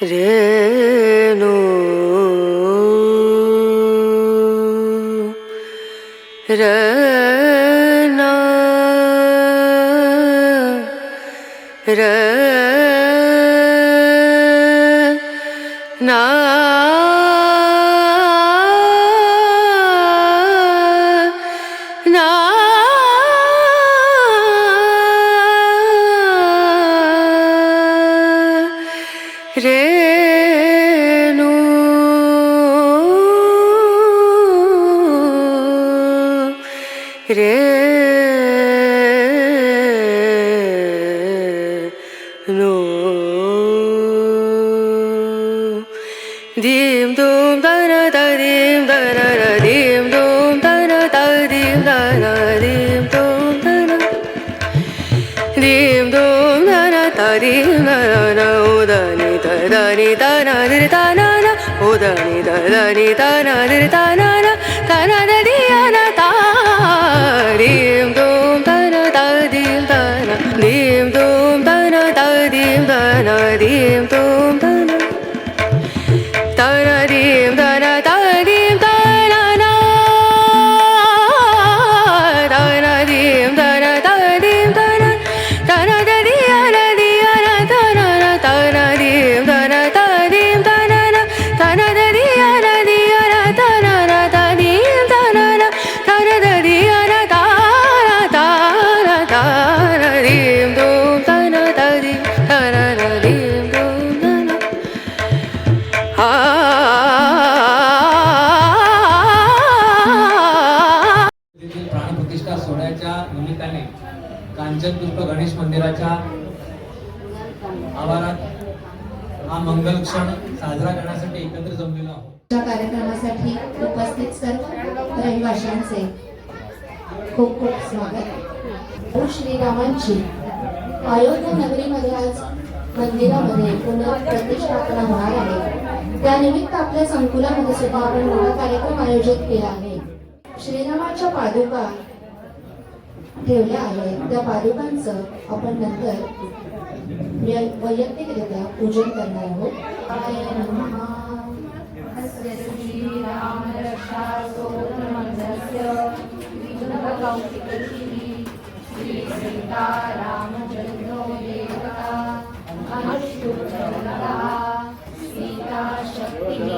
Renu Rana Rana ीम दोम दनी दन दीम दोम दनिम दानीम दोम दनधिीम दोम दनी दान ओदी ददानि दानादि ताना ओदनी ददानि दानादि ताना स्थापना होणार आहे त्यानिमित्त आपल्या संकुलामध्ये सुद्धा आपण मोठा कार्यक्रम आयोजित केला आहे श्रीरामाच्या पादुका ठेवल्या आहेत त्या पादुकांचं आपण नंतर वैयक्तिकरित्या पूजन करणार आहोत आय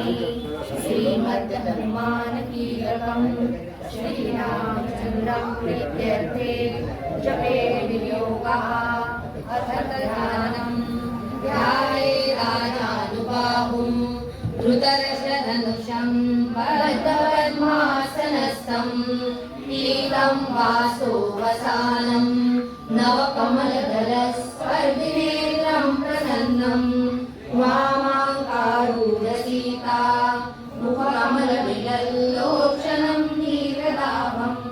नमः श्रीमद्हनुमान कीलकम् जपे अथ ध्याये पीतं वासो वसानं नवकमलदलस्पर्धिनेत्रं प्रसन्नं वामाङ्कारूरसीता मुखकमलविलल्लोचनं नीरदाभम्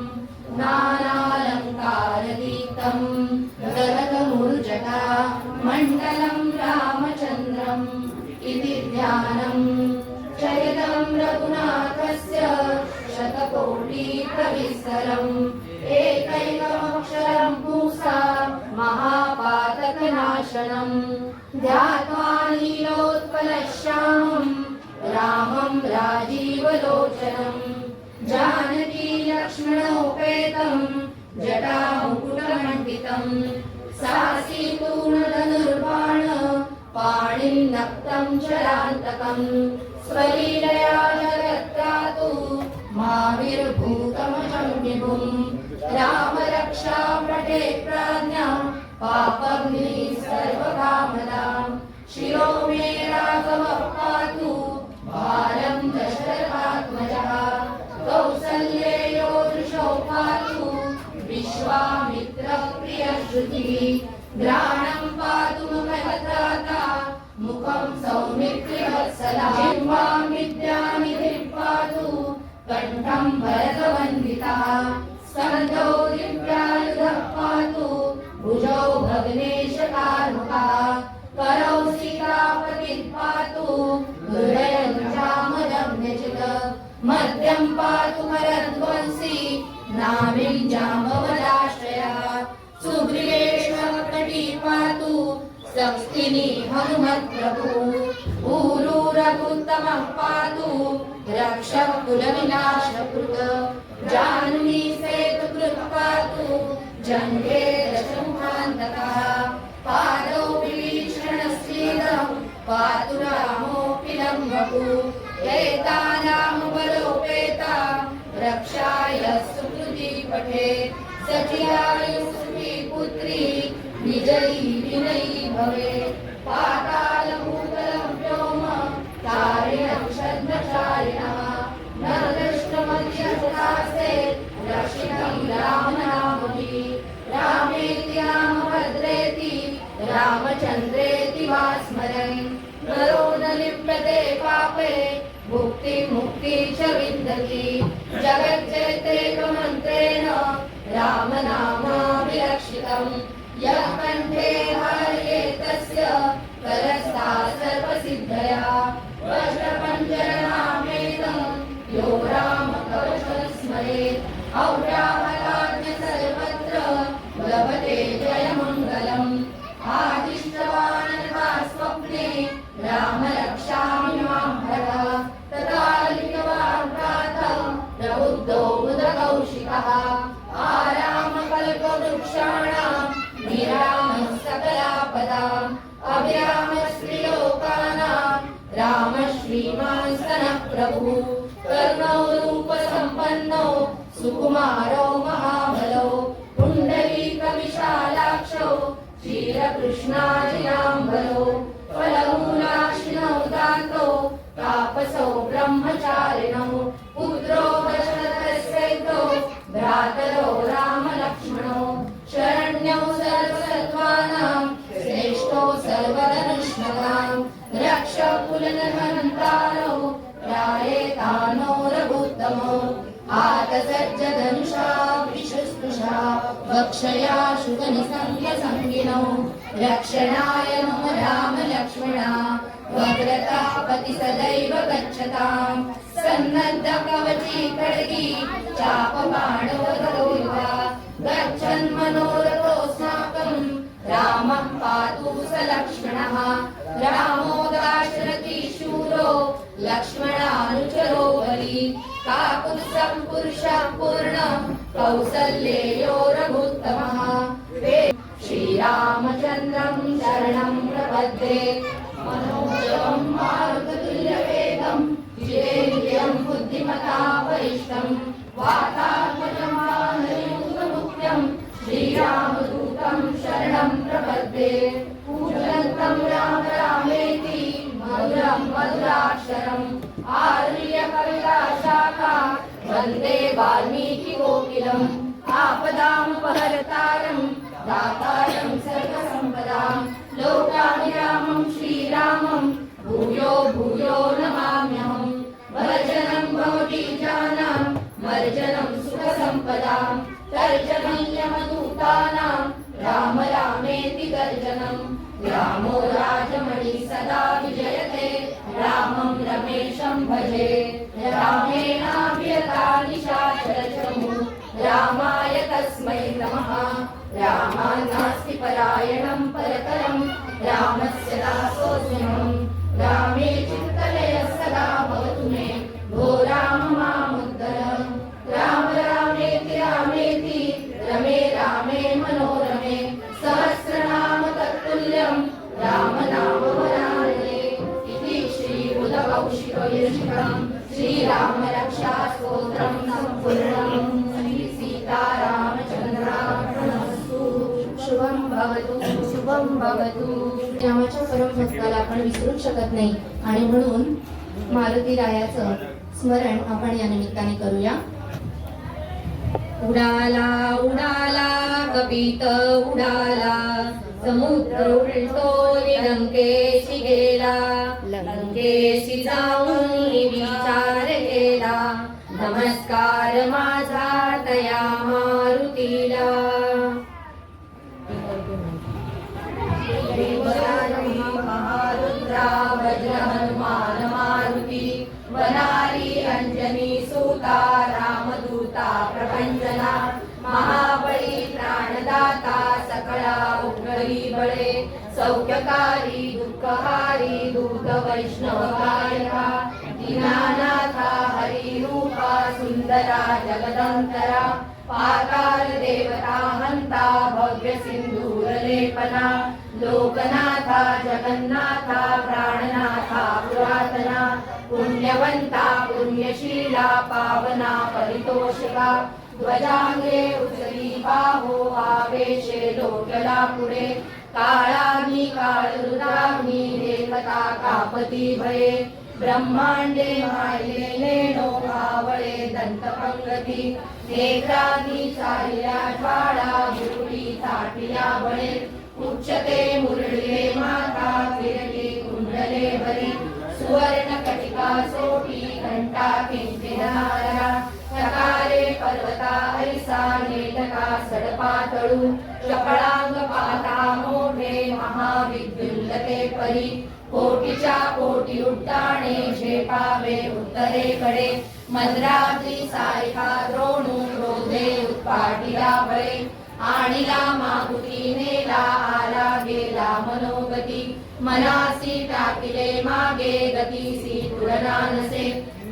नानालङ्कारदीप्तं गगनमुरुजटा मण्डलं रामचन्द्रम् इति ध्यानम् चरितं रघुनाथस्य शतकोटिप्रविस्तरम् एकैकमक्षरं पूसा महापातकनाशनम्। ध्यात्वा नीलोत्पलश्यामम् रामं राजीवलोचनम्। जानकी लक्ष्मणोपेतम्। जटामुकुटमण्डितम्। सासीतूणधनुर्बाण पाणिं नक्तं शरान्तकं स्वलीलया जगत्त्रातु माविर्भूतमजं विभुम् रामरक्षा पटे प्राज्ञा। पापग्नि सर्वकामदाम् शिरो मे राघवः पातु। दशरथात्मजः कौसल्येयो पातु विश्वामित्रप्रियश्रुतिः। पातु मुखभद्राता मुखं सौमित्रिवत्सला। जिह्वां पातु कण्ठं भरतवन्दितः। स्कन्दौ दिव्यायुधः पातु भुजौ भग्ने मद्यं पातु मरध्वंसी नाभिं जाम्बवदाश्रयः सुग्रीवेश्वरकटी पातु संस्थिनी हनुमत्प्रभु। ऊरूरभुत्तमः पातु रक्ष कुलविनाशकृत जाह्नवी सेतुकृत् पातु जङ्गे दशमुखान्तकः। पादौ विभीषणश्रीरं पातु रामोऽपि लम्बकु एतानां रक्षाय सुकृती पुत्री विजयी विनयी भवे। पातालभूतलं व्योम तारिणं शब्दचारिणः न रक्षितं रामनामभिः रामेति रामभद्रेति रामचन्द्रेति वा स्मरन् नरो न लिप्यते पापे भुक्ति मुक्ति च विन्दति। जगज्जयतेकमन्त्रेण रामनामाभिरक्षितम्। यः कण्ठे हर्ये तस्य करस्था सर्वसिद्धया। वज्रपञ्जरनामेनं यो रामकवचं स्मरेत् औराहलाज्ञ सर्वत्र लभते जयमा। क्षीरकृष्णाजिनाम्बरो फलमूलाशिनौ दातौ तापसौ ब्रह्मचारिणौ पुत्रो वशरथस्यैतो भ्रातरो रामलक्ष्मणौ शरण्यौ सर्वसत्त्वानां श्रेष्ठो सर्वधनुष्मताम् रक्ष कुलनहन्तारौ त्रायेतानो रघुत्तमौ आतसज्जधनुषा विशुस्पृशा वक्षया शुभनिसङ्गसङ्गिनौ रक्षणाय मम राम लक्ष्मणा भद्रतापति सदैव गच्छताम् सन्नद्ध कवची खड्गी चापबाणो गच्छन् मनोरथोऽस्माकम् रामः पातु स लक्ष्मणः रामो दाशरथि शूरो लक्ष्मणानुचरो बली। काकुत्सं पुरुषः पूर्ण कौसल्येयो रघुत्तमः। श्रीरामदूतं शरणम् प्रपद्ये। मनोजम् मारुततुल्यवेगम् विवेन्द्रियम् बुद्धिमता वरिष्ठम् वातात्मजमानयुक्तमुख्यम् श्रीरामदूतम् शरणम् प्रपद्ये। पूजन्तम् राम रामेति मधुरम् मधुराक्षरम्। आर्यकविलाशाखा वन्दे वाल्मीकिगोकिलम् आपदामपहरतारम् दातारं सर्वसम्पदां लोकाभिरामं श्रीरामं भूयो भूयो नमाम्यहम् वर्जनं भवति जानां वर्जनं सुखसम्पदां तर्जनं यमदूतानां राम रामेति गर्जनं। रामो राजमणि सदा विजयते रामं रमेशं भजे रामे रामस्य रामाच्या परमभक्ताला आपण विसरूच शकत नाही. आणि म्हणून मारुती रायाचं स्मरण आपण या निमित्ताने करूया. उडाला उडाला कपित उडाला. समुद्र उलटो लंकेशी गेला. लंकेशी जाऊन विचार केला. नमस्कार माझा तया मंगळे सौख्यकारी दुःखहारी दूत वैष्णवकारिका दीनानाथा हरिरूपा सुंदरा जगदंतरा पाताल देवता हंता भव्य सिंधूरलेपना लोकनाथा जगन्नाथा प्राणनाथा पुरातना पुण्यवंता पुण्यशीला पावना परितोषिका ध्वजांगे उचली बाहो आवेशे लोकला पुढे काळाग्नी काळ रुद्राग्नी देवता कापती भये. ब्रह्मांडे मायले लेणो दंतपंगती नेत्राग्नी चालल्या ज्वाळा गुरुडी ताटिया बळे. उच्चते मुरळे माता फिरले कुंडले भरी सुवर्ण कटिका सोटी घंटा किंचिनारा पर्वता ऐसा नेटका सडपातळू चपळांग पाता मोठे महाविद्युल्लते परी कोटीच्या कोटी उड्डाणे झेपावे उत्तरेकडे मद्रात्री सायका द्रोणू रोधे उत्पाटिला बळे आणिला मागुती नेला आला गेला मनोगती मनासी टाकिले मागे गतीसी तुलना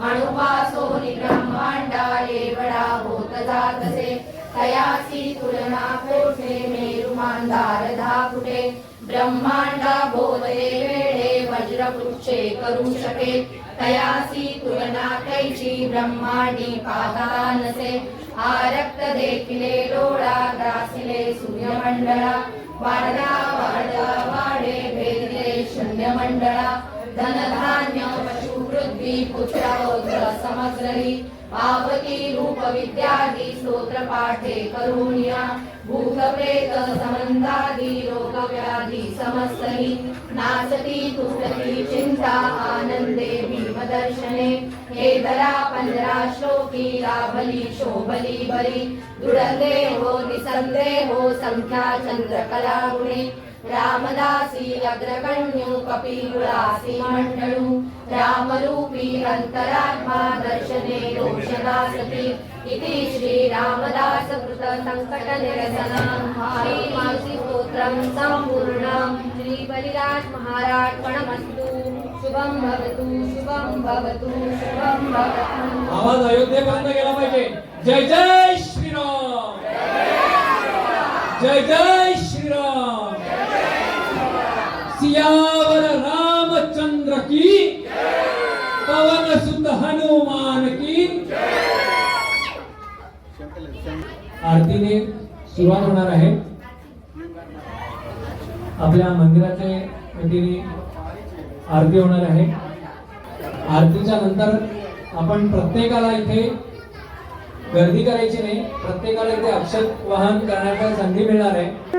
नसे अणुपासोनी ब्रह्मांडा एवढा होत जातसे. तयासी तुलना कोठे? मेरु मांदार धाकुटे. ब्रह्मांडा बोधे वेळे वज्रपुच्छे करू शके. तयासी तुलना कैची? ब्रह्मांडी पाहता नसे आरक्त देखिले डोळा ग्रासिले सूर्यमंडळा. वाढला वाढला वाढे भेदिले शून्यमंडळा. धनधान्य पशु पृथ्वी पुत्रौत्र समग्रही पावती रूप विद्यादी स्तोत्र पाठे करुण्या भूत प्रेत संबंधादी रोग व्याधी समस्तही नासती तुटती चिंता आनंदे भीमदर्शने हे दरा पंधरा श्लोकी लाभली शोभली बरी दृढदेहो निसंदेहो संख्या चंद्रकला गुणे रामदासी अग्रगण्यु कपिकुलासी मंडळू रामरूपी अन्तरात्मा दर्शने रोषदासति इति श्री सम्पूर्णम् कृत शुभं भवतु शुभं भवतु शुभं भवतु। आवाज अयोध्येपर्यंत गेला पाहिजे। जय जय श्रीराम। जय जय आरतीने सुरुवात होणार आहे. आपल्या मंदिराचे वतीने आरती होणार आहे. आरतीच्या नंतर आपण प्रत्येकाला इथे गर्दी करायची नाही. प्रत्येकाला इथे अक्षत वाहन करण्याचा संधी मिळणार आहे.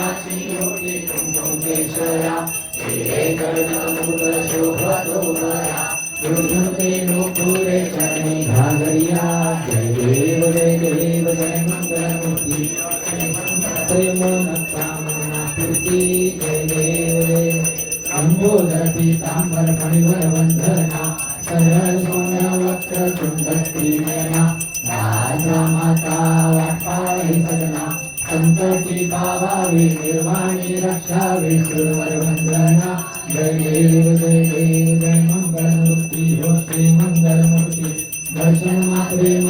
शोभतो बरा दुर्जुते घागरिया जय देव जय देव जय मंगलमूर्ती प्रेम जय देव जय पीतांबर फणिवर सरळ सोन्या वक्र राजा माता सदना निर्वाणी रक्षावे सुरवर वंदना जय देव जय देव जय Sama-sama, terima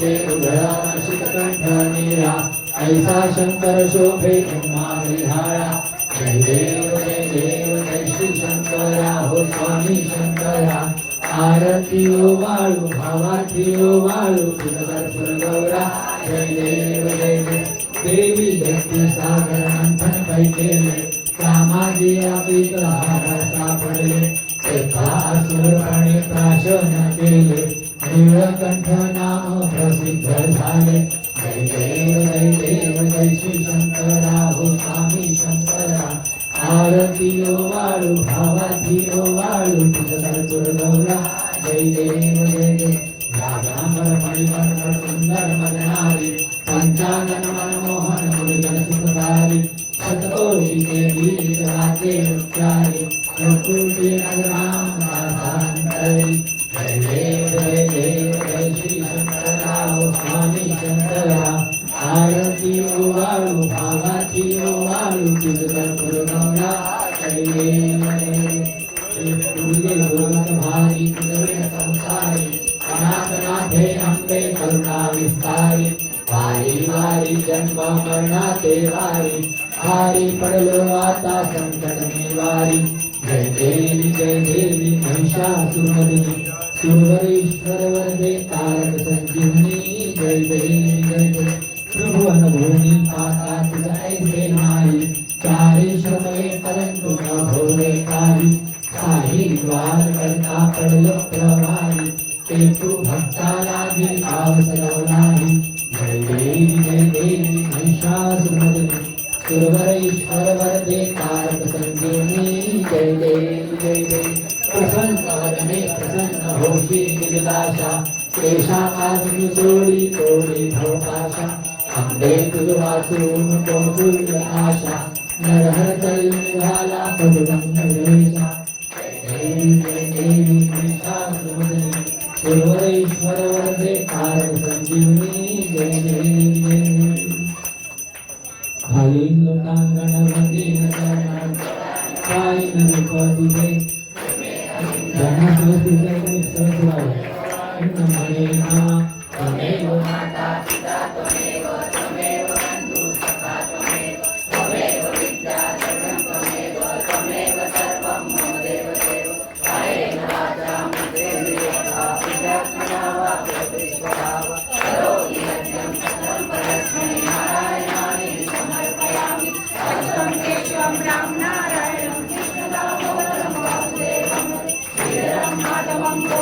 ते उघडा नाशिक कंठ निरा ऐसा शंकर शोभे मागधारा जय देव जय देव जय श्री शंकरा. हो स्वामी शंकरा. आरती ओ बाळू भावार्थी ओ बाळू पुरकर्पूर गौरा जय देव जय देवी. जगती सागर मंथन पैकेले कामाजी अपित हारा सापडले. एका असुर प्राशन केले. टिळकंठ नाम प्रसिद्ध झाले जय देव जय देव जय श्री शंकरा हो स्वामी शंकरा आरतीयो वाळू भावातीयो वाळू कर्पूर गौरा जय देव जय देव राधा परमणि सुंदर मना देवी जय देवी महिषासुरमदिनी सुरवरेश्वर वरदे तारक संजीवनी जय देवी Amen.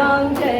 श्री